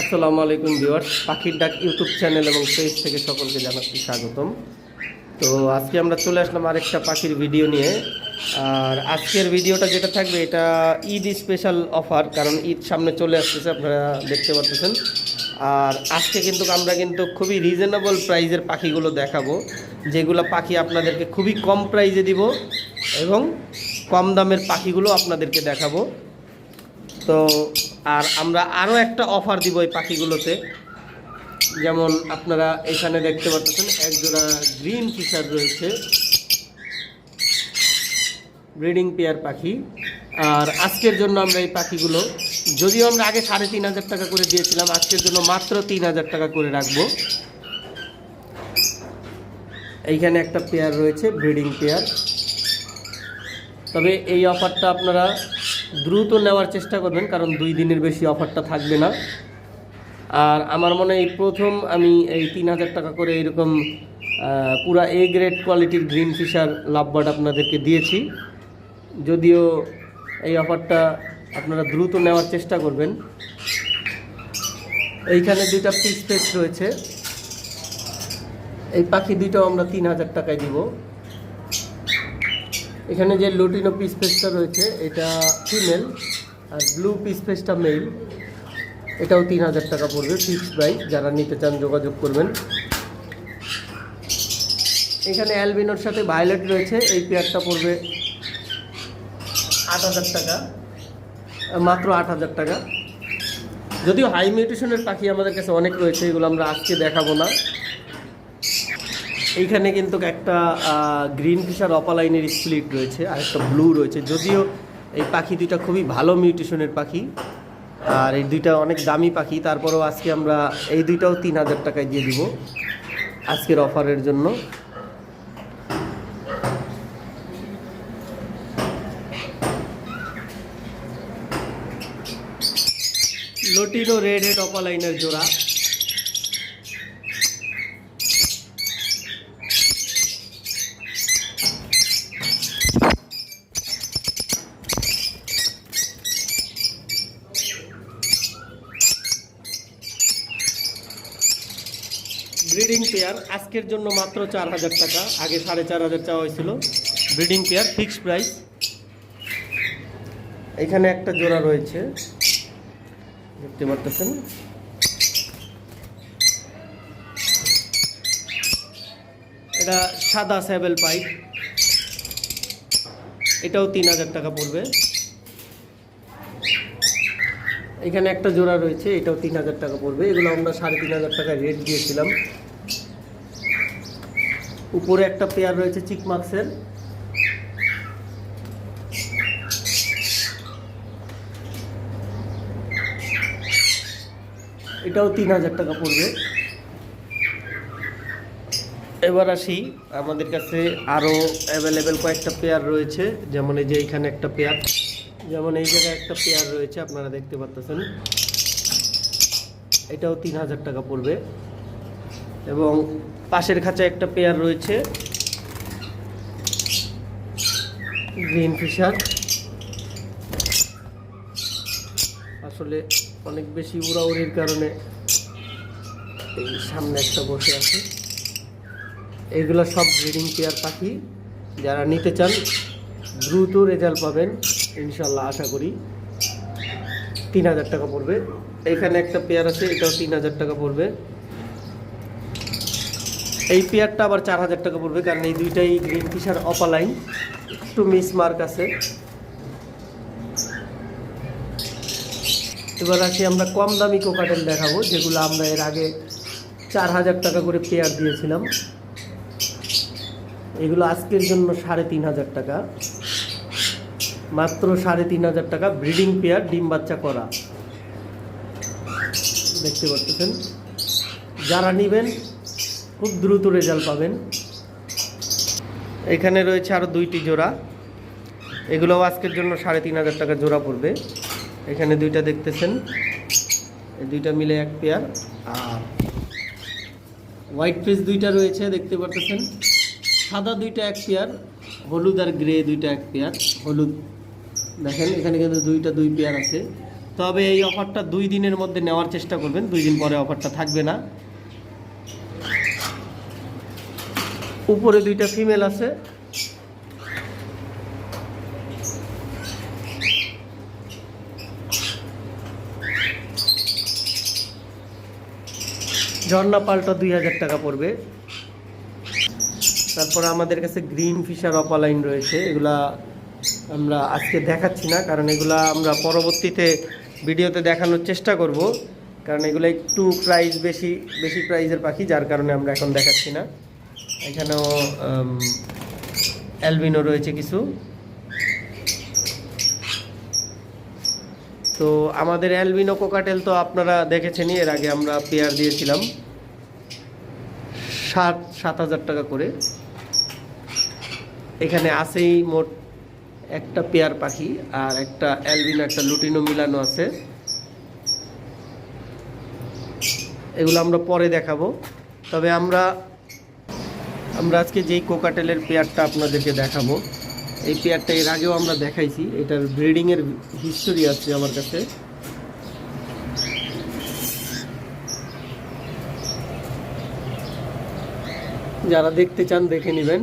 আসসালামু আলাইকুম ভিউয়ার্স, পাখির ডাক ইউটিউব চ্যানেল এবং পেজ থেকে সকলকে জানাচ্ছি স্বাগতম। তো আজকে আমরা চলে আসলাম আরেকটা পাখির ভিডিও নিয়ে। আর আজকের ভিডিওটা যেটা থাকবে, এটা ঈদ স্পেশাল অফার কারণ ঈদ সামনে চলে আসতেছে, আপনারা দেখতে পাচ্ছেন আর আজকে কিন্তু আমরা কিন্তু খুবই রিজনেবল প্রাইজের পাখিগুলো দেখাবো, যেগুলো পাখি আপনাদেরকে খুবই কম প্রাইজে দিব এবং কম দামের পাখিগুলো আপনাদেরকে দেখাবো। তো আর আমরা আরও একটা অফার দিব এই পাখিগুলোতে। যেমন আপনারা এখানে দেখতে পাচ্ছেন, একজোড়া গ্রিন ফিশার রয়েছে। ব্রিডিং পেয়ার পাখি। আর আজকের জন্য আমরা এই পাখিগুলো, যদিও আমরা আগে সাড়ে তিন হাজার টাকা করে দিয়েছিলাম, আজকের জন্য মাত্র তিন হাজার টাকা করে রাখব। এইখানে একটা পেয়ার রয়েছে ব্রিডিং পেয়ার তবে এই অফারটা আপনারা দ্রুত নেওয়ার চেষ্টা করবেন, কারণ দুই দিনের বেশি অফারটা থাকবে না। আর আমার মনে হয় প্রথম আমি এই তিন হাজার টাকা করে এরকম পুরা এ গ্রেড কোয়ালিটির গ্রিন ফিশার লাভবার্ড আপনাদেরকে দিয়েছি। যদিও এই অফারটা আপনারা দ্রুত নেওয়ার চেষ্টা করবেন। এইখানে দুইটা পিস পেস রয়েছে। এই পাখি দুইটাও আমরা তিন হাজার টাকায় দিব। এখানে যে লুটিনো পিস পেসটা রয়েছে, এটা ফিমেল আর ব্লু পিস পেসটা মেল এটাও তিন হাজার টাকা পড়বে ফিক্সড প্রাইস যারা নিতে চান, যোগাযোগ করবেন। এখানে অ্যালবিনোর সাথে ভায়োলেট রয়েছে, এই পেয়ারটা পড়বে আট হাজার টাকা। মাত্র আট হাজার টাকা। যদিও হাই মিউটেশনের পাখি আমাদের কাছে অনেক রয়েছে, এগুলো আমরা আজকে দেখাবো না। এইখানে কিন্তু একটা গ্রিন ফিশার অপালাইনের স্প্লিট রয়েছে, আর একটা ব্লু রয়েছে। যদিও এই পাখি দুইটা খুবই ভালো মিউটেশনের পাখি, আর এই দুইটা অনেক দামি পাখি। তারপরেও আজকে আমরা এই দুইটাও তিন হাজার টাকায় দিয়ে দিব আজকের অফারের জন্য। লটিনো রেড হেড অপালাইনের জোড়া। ব্রিডিং পেয়ার আজকের জন্য মাত্র চার হাজার টাকা। আগে সাড়ে চার হাজার চাওয়া হয়েছিল। Breeding pair, fixed price. এখানে একটা জোড়া রয়েছে। দেখতে পারতেছেন? এটা সাদা স্যাবেল পাইপ। এটাও তিন হাজার টাকা পড়বে। এখানে একটা জোড়া রয়েছে, এটাও তিন হাজার টাকা পড়বে। এগুলো আমরা সাড়ে তিন হাজার টাকা রেট দিয়েছিলাম। উপরে একটা পেয়ার রয়েছে চিকমাক্সের এটাও তিন হাজার টাকা পড়বে। এবার আসি আমাদের কাছে আরও অ্যাভেলেবেল কয়েকটা পেয়ার রয়েছে, যেমন এই যে এইখানে একটা পেয়ার যেমন এই জায়গায় একটা পেয়ার রয়েছে, আপনারা দেখতে পাচ্ছেন এটাও তিন হাজার টাকা পড়বে। এবং পাশের খাঁচায় একটা পেয়ার রয়েছে। Green Fischer. আসলে অনেক বেশি উড়াউড়ির কারণে এই সামনে একটা বসে আছে। এগুলো সব ব্রিডিং পেয়ার পাখি। যারা নিতে চান, দ্রুত রেজাল্ট পাবেন। ইনশাল্লাহ আশা করি তিন হাজার টাকা পড়বে। এখানে একটা পেয়ার আছে, এটাও তিন হাজার টাকা পড়বে। এই পেয়ারটা আবার চার হাজার টাকা পড়বে, কারণ এই দুইটাই গ্রিন ফিশার অপালাইন একটু মিস মার্ক আছে। এবার আসি আমরা কম দামি কোকাটেল দেখাবো, যেগুলো আমরা এর আগে চার হাজার টাকা করে পেয়ার দিয়েছিলাম। এগুলো আজকের জন্য সাড়ে তিন হাজার টাকা। মাত্র সাড়ে তিন হাজার টাকা ব্রিডিং পেয়ার, ডিম বাচ্চা করা। দেখতে পাচ্ছেন? যারা নেবেন খুব দ্রুত রেজাল্ট পাবেন। এখানে রয়েছে আরও দুইটি জোড়া। এগুলোও আজকের জন্য সাড়ে তিন হাজার টাকা জোড়া পড়বে। এখানে দুইটা দেখতেছেন। এই দুইটা মিলে এক পেয়ার। আর হোয়াইট ফেস দুইটা রয়েছে, দেখতে পারতেছেন। সাদা দুইটা এক পেয়ার, হলুদ আর গ্রে দুইটা এক পেয়ার। হলুদ, দেখেন, এখানে কিন্তু দুইটা দুই পেয়ার আছে। তবে এই অফারটা দুই দিনের মধ্যে নেওয়ার চেষ্টা করবেন। দুই দিন পরে অফারটা থাকবে না। উপরে দুইটা ফিমেল আছে। ঝর্ণা পাল্টা দুই হাজার টাকা পড়বে। তারপর আমাদের কাছে গ্রিন ফিশার অপালাইন রয়েছে। এগুলা আমরা আজকে দেখাচ্ছি না, কারণ এগুলা আমরা পরবর্তীতে ভিডিওতে দেখানোর চেষ্টা করব। কারণ এগুলো একটু প্রাইস বেশি বেশি প্রাইসের পাখি, যার কারণে আমরা এখন দেখাচ্ছি না। এখানেও অ্যালবিনো রয়েছে কিছু। তো আমাদের অ্যালবিনো কোকাটেল তো আপনারা দেখেছেনই, এর আগে আমরা পেয়ার দিয়েছিলাম। সাত সাত হাজার টাকা করে। এখানে আছেই মোট একটা পেয়ার পাখি আর একটা অ্যালবিনো, একটা লুটিনো মিলানো আছে। এগুলো আমরা পরে দেখাবো। তবে আমরা আমরা আজকে যেই কোকাটেলের পেয়ারটা আপনাদেরকে দেখাবো, এই পেয়ারটা এর আগেও আমরা দেখাইছি, এটার ব্রিডিংয়ের হিস্টোরি আছে আমার কাছে। যারা দেখতে চান দেখে নেবেন।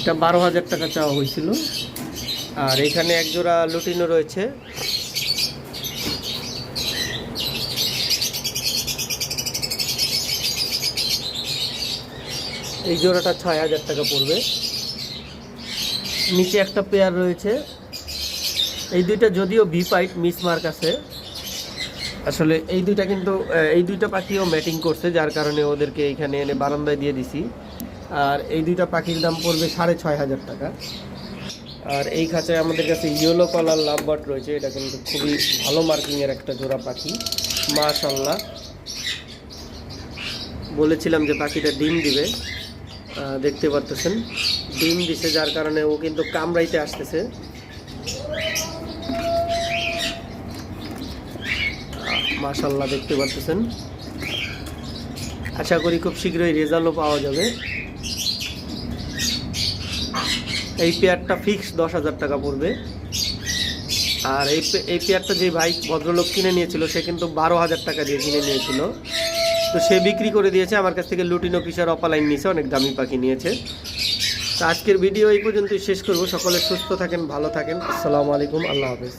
এটা বারো হাজার টাকা চাওয়া হয়েছিল। আর এখানে এক জোড়া লুটিনো রয়েছে। এই জোড়াটা ছয় হাজার টাকা পড়বে। নিচে একটা পেয়ার রয়েছে। এই দুইটা যদিও ভি পাইট মিস মার্ক আছে। আসলে এই দুইটা কিন্তু এই দুইটা পাখিও ম্যাটিং করছে, যার কারণে ওদেরকে এখানে এনে বারান্দায় দিয়ে দিছি। আর এই দুইটা পাখির দাম পড়বে সাড়ে ছয় হাজার টাকা। আর এই খাঁচায় আমাদের কাছে ইয়েলো কালার লাভবার্ড রয়েছে। এটা কিন্তু খুবই ভালো মার্কিংয়ের একটা জোড়া পাখি। মাশাল্লাহ বলেছিলাম যে পাখিটা ডিম দিবে। দেখতে পারতেছেন। ডিম দিছে যার কারণে ও কিন্তু কামড়াইতে আসতেছে। মাশাল্লাহ দেখতে পারতেছেন। আশা করি খুব শীঘ্রই রেজাল্টও পাওয়া যাবে। এই পেয়ারটা ফিক্স দশ হাজার টাকা পড়বে। আর এই এই পেয়ারটা যে ভাই ভদ্রলোক কিনে নিয়েছিল, সে কিন্তু বারো হাজার টাকা দিয়ে কিনে নিয়েছিল। তো সে বিক্রি করে দিয়েছে, আমার কাছ থেকে লুটিনো ফিশার অপালাইন নিয়েছে, অনেক দামি পাখি নিয়েছে। তো আজকের ভিডিও এই পর্যন্তই শেষ করব, সকলে সুস্থ থাকেন, ভালো থাকেন, আসসালামু আলাইকুম, আল্লাহ হাফেজ।